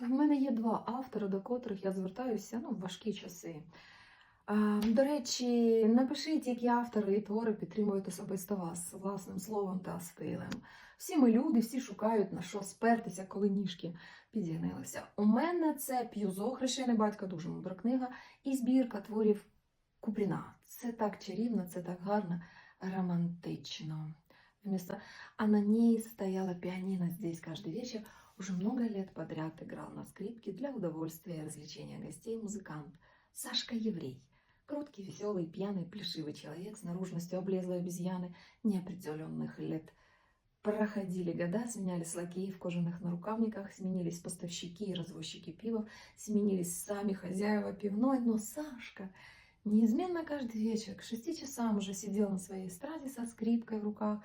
В мене є два автори, до котрих я звертаюся ну, в важкі часи. До речі, напишіть, які автори і твори підтримують особисто вас власним словом та стилем. Всі ми люди, всі шукають на що спертися, коли ніжки підігнилися. У мене це П'юзо, хрещений батько, дуже мудра книга, і збірка творів Купріна. Це так чарівно, це так гарно, романтично. Вместо... А на ней стояла пианино здесь каждый вечер. Уже много лет подряд играл на скрипке для удовольствия и развлечения гостей музыкант Сашка Еврей. Кроткий, веселый, пьяный, плешивый человек с наружностью облезлой обезьяны неопределенных лет. Проходили года, сменялись лакеи в кожаных нарукавниках, сменились поставщики и развозчики пива, сменились сами хозяева пивной, но Сашка неизменно каждый вечер к шести часам уже сидел на своей эстраде со скрипкой в руках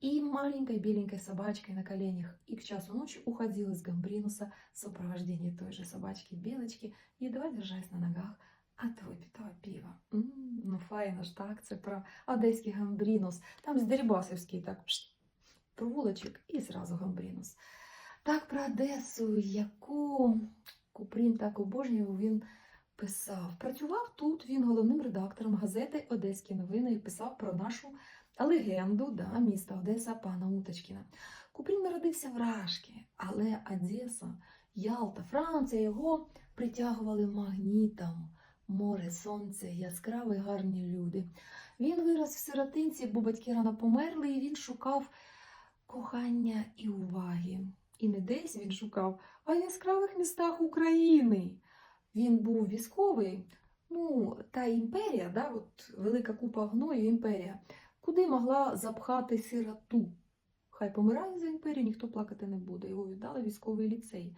и маленькой беленькой собачкой на коленях, и к часу ночи уходил из Гамбринуса в сопровождении той же собачки Белочки, едва держась на ногах от випитого пива. М, ну файно ж так, це про одеський Гамбрінус. Там з Дерибасівський так пшт, провулочок і зразу Гамбрінус. Так про Одесу, яку Купрін так обожнював, він писав. Працював тут він головним редактором газети Одеські новини і писав про нашу легенду да, міста Одеса пана Уточкіна. Купрін народився в Рашкі, але Одеса, Ялта, Франція його притягували магнітом. Море, сонце, яскраві гарні люди. Він вирос в сиротинці, бо батьки рано померли, і він шукав кохання і уваги. І не десь він шукав, а в яскравих містах України. Він був військовий, ну, та імперія, да, от велика купа гною імперія, куди могла запхати сироту. Хай помирає за імперію, ніхто плакати не буде. Його віддали військовий ліцей.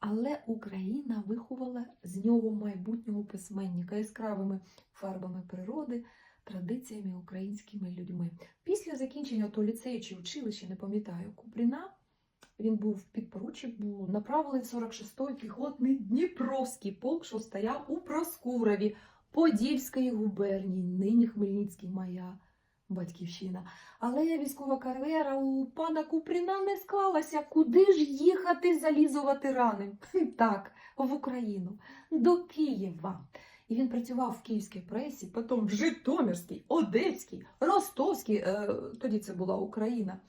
Але Україна виховала з нього майбутнього письменника яскравими фарбами природи, традиціями українськими людьми. Після закінчення то ліцею чи училища, не пам'ятаю, Купріна, він був підпоручик, був направлений в 46-й піхотний Дніпровський полк, що стояв у Проскурові Подільської губернії, нині Хмельницький моя батьківщина. Але військова кар'єра у пана Купріна не склалася. Куди ж їхати залізувати рани? Так, в Україну, до Києва. І він працював в київській пресі, потім в Житомирській, Одеській, Ростовській, е, тоді це була Україна.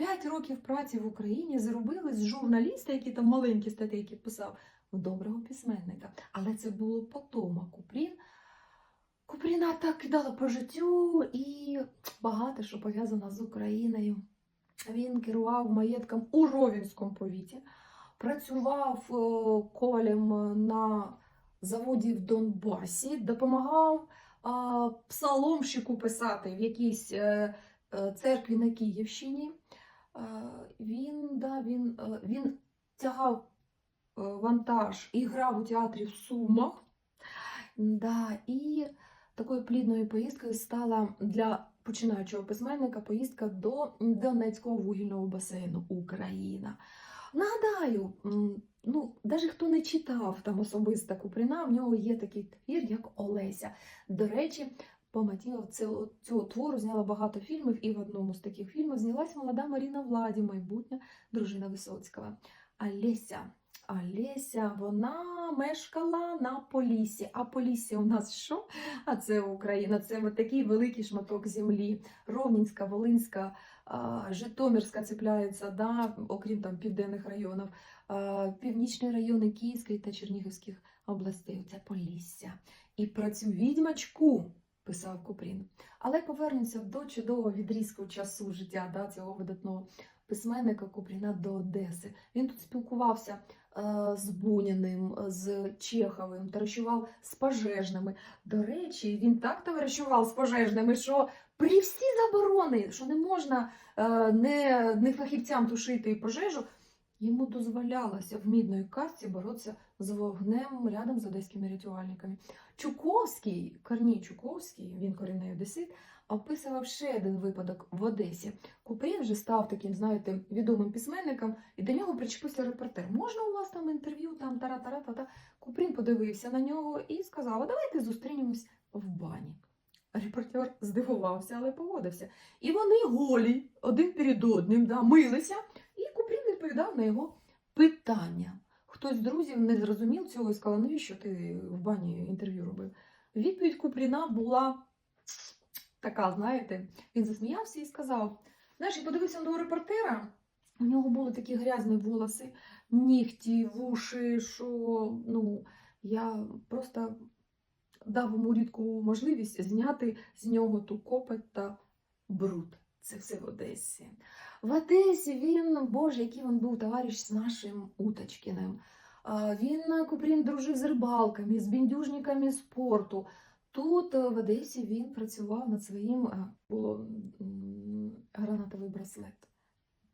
П'ять років праці в Україні зробили з журналіста, який там маленькі статейки писав, в доброго письменника. Але це було потом, а Купрін. Купріна так кидала по життю і багато що пов'язано з Україною. Він керував маєтком у Ровінському повіті, працював е, ковалем на заводі в Донбасі, допомагав псаломщику писати в якійсь е, е, церкві на Київщині. Він, да, він, е, він тягав е, вантаж і грав у театрі в Сумах. Да, і такою плідною поїздкою стала для починаючого письменника поїздка до Донецького вугільного басейну Україна. Нагадаю, ну, навіть хто не читав там особисто Купріна, в нього є такий твір, як Олеся. До речі, по мотивам цього, твору зняла багато фільмів, і в одному з таких фільмів знялась молода Маріна Владі, майбутня дружина Висоцького. Олеся. Олеся, вона мешкала на Полісі. А Полісся у нас що? А це Україна, це от такий великий шматок землі. Ровнінська, Волинська, Житомирська цепляється, да, окрім там південних районів, північні райони Київської та Чернігівських областей. Це Полісся. І про цю відьмачку писав Купрін. Але повернемося до чудового відрізку часу життя да, цього видатного письменника Купріна до Одеси. Він тут спілкувався е, з Буніним, з Чеховим, товаришував з пожежними. До речі, він так товаришував з пожежними, що при всі заборони, що не можна е, не, не фахівцям тушити пожежу, йому дозволялося в мідної касті боротися з вогнем рядом з одеськими рятувальниками. Чуковський, Корній Чуковський, він корінний одесит, описував ще один випадок в Одесі. Купрін вже став таким, знаєте, відомим письменником, і до нього причепився репортер. Можна у вас там інтерв'ю, там тара-тара-та-та. Купрін подивився на нього і сказав: давайте зустрінемось в бані. Репортер здивувався, але погодився. І вони голі один перед одним да, милися, відповідав на його питання. хтось з друзів не зрозумів цього і сказав, навіщо ти в бані інтерв'ю робив? Відповідь Купріна була така, знаєте, він засміявся і сказав: знаєш, я подивився на репортера, у нього були такі грязні волоси, нігті, вуші, що ну, я просто дав йому рідку можливість зняти з нього ту копоть та бруд. Це все в Одесі. В Одесі він, Боже, який він був товариш з нашим Уточкіним. Він Купрін дружив з рибалками, з біндюжниками спорту. Тут е, в Одесі він працював над своїм е, було гранатовий браслет.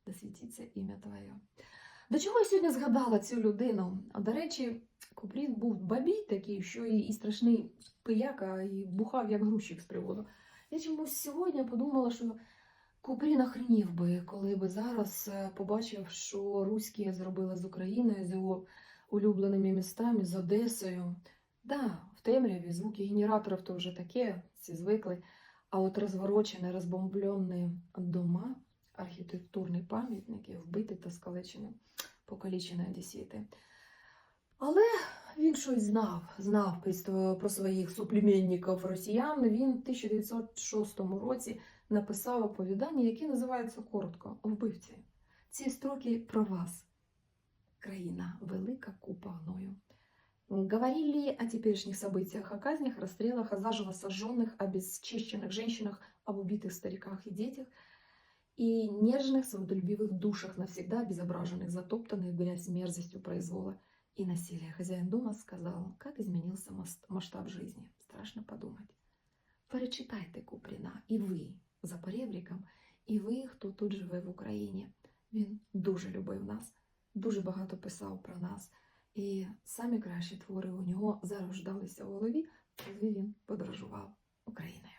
Да світиться ім'я твоє. До чого я сьогодні згадала цю людину? До речі, Купрін був бабій такий, що і, страшний пияка, і бухав як грузчик з приводу. Я чомусь сьогодні подумала, що Купрін охренів би, коли би зараз е, побачив, що руські зробили з Україною, з його улюбленими містами, з Одесою. Да, в темряві звуки генераторів то вже таке, всі звикли. А от розворочені, розбомблені дома, архітектурні пам'ятники, вбиті та скалечені, покалічені одесіти. Але він щось знав, знав про- своїх суплеменників росіян. Він в 1906 році написав оповідання, яке називається коротко Вбивці. Ці строки про вас. Країна велика купа гною. Говорили о теперешних событиях, о казнях, расстрелах, о заживо сожженных, о бесчищенных женщинах, об убитых стариках и детях и нежных, свободолюбивых душах, навсегда обезображенных, затоптанных в грязь мерзостью произвола и насилия. Хозяин дома сказал, как изменился мас- масштаб жизни. Страшно подумать. Перечитайте Купріна, і ви за перебріком, і ви, хто тут живе в Україні. Він дуже любив нас, дуже багато писав про нас. І самі кращі твори у нього зарождалися в голові, коли він подорожував Україною.